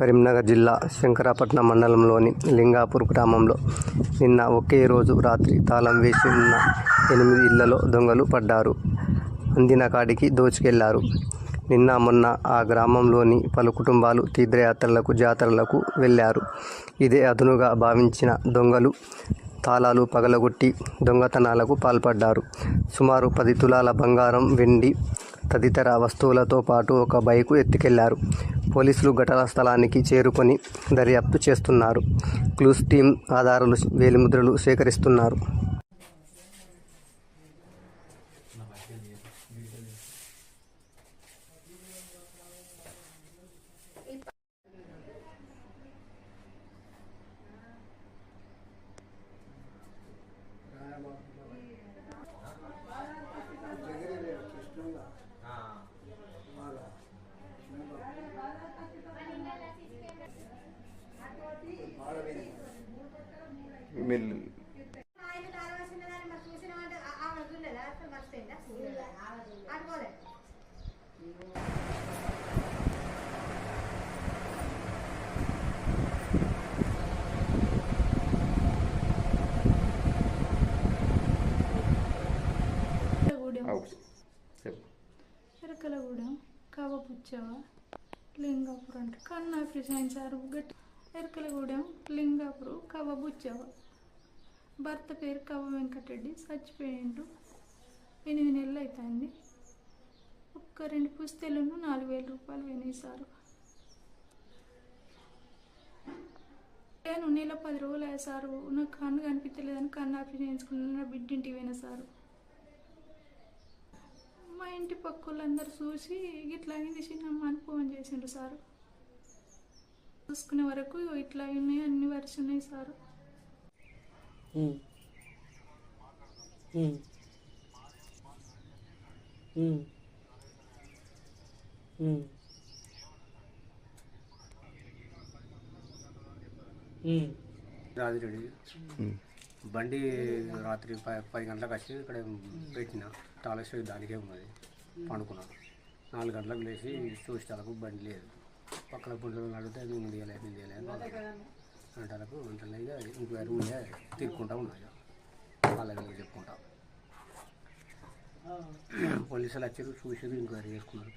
కరీంనగర్ జిల్లా శంకరాపట్నం మండలంలోని లింగాపూర్ గ్రామంలో నిన్న ఒకే రోజు రాత్రి తాళం వేసి ఉన్న ఎనిమిది ఇళ్ళలో దొంగలు పడ్డారు. అందిన కాడికి దోచుకెళ్ళారు. నిన్న మొన్న ఆ గ్రామంలోని పలు కుటుంబాలు తీర్థయాత్రలకు జాతరలకు వెళ్ళారు. ఇదే అదునుగా భావించిన దొంగలు తాళాలు పగలగొట్టి దొంగతనాలకు పాల్పడ్డారు. సుమారు పది తులాల బంగారం వెండి తదితర వస్తువులతో పాటు ఒక బైకు ఎత్తుకెళ్ళారు. పోలీసులు ఘటనా స్థలానికి చేరుకొని దర్యాప్తు చేస్తున్నారు. క్లూస్ టీం ఆధారాలు వేలిముద్రలు సేకరిస్తున్నారు. మిల్లు ఆయన తాగవలసిన దాన్ని మరి చూసినామంటే ఆ- ఆమె చూడలేదా? ఎరకలగూడెం కవపుచ్చవ లింగాపురం అంటే కన్నాపురి సైన్స్ గట్టి ఎరకలగూడెం లింగాపురం కవబుచ్చవ భర్త పేరు కవ వెంకటరెడ్డి చచ్చిపోయిండు. ఎనిమిది నెలలు అవుతుంది ఒక్క రెండు పుస్తెలను నాలుగు వేల రూపాయలు వినేశారు. నేను నెల పది రోజులు అయ్యా సారు నాకు కన్ను కనిపించలేదని కన్ను ఆపరేషన్ చేయించుకున్నాను నా బిడ్డింటికి పోయినా సారు మా ఇంటి పక్క వాళ్ళందరూ చూసి ఇట్లా అయింది చిన్నమ్మ అని ఫోన్ చేసిండ్రు సారు. చూసుకునే వరకు ఇట్లా ఉన్నాయి అన్ని వరుస ఉన్నాయి సారు. ఉమ్. ఉమ్. బండి రాత్రి పది గంటలకు వచ్చి ఇక్కడ పెట్టిన తాళేశ్వరి దానికే ఉన్నది పండుకున్నాను నాలుగు గంటలకు లేచి చూసేటాలకు బండి లేదు. పక్కన పుంటలు అడిగితే మేము తీయలేదు మేము తీయలేదు అంటాలకు వెంటనే ఇక ఇంక్వైరీ ఉండే తిరుక్కుంటా ఉన్నాయి వాళ్ళ దగ్గర చెప్పుకుంటా. పోలీసులు వచ్చారు చూసారు ఎంక్వైరీ చేసుకున్నారు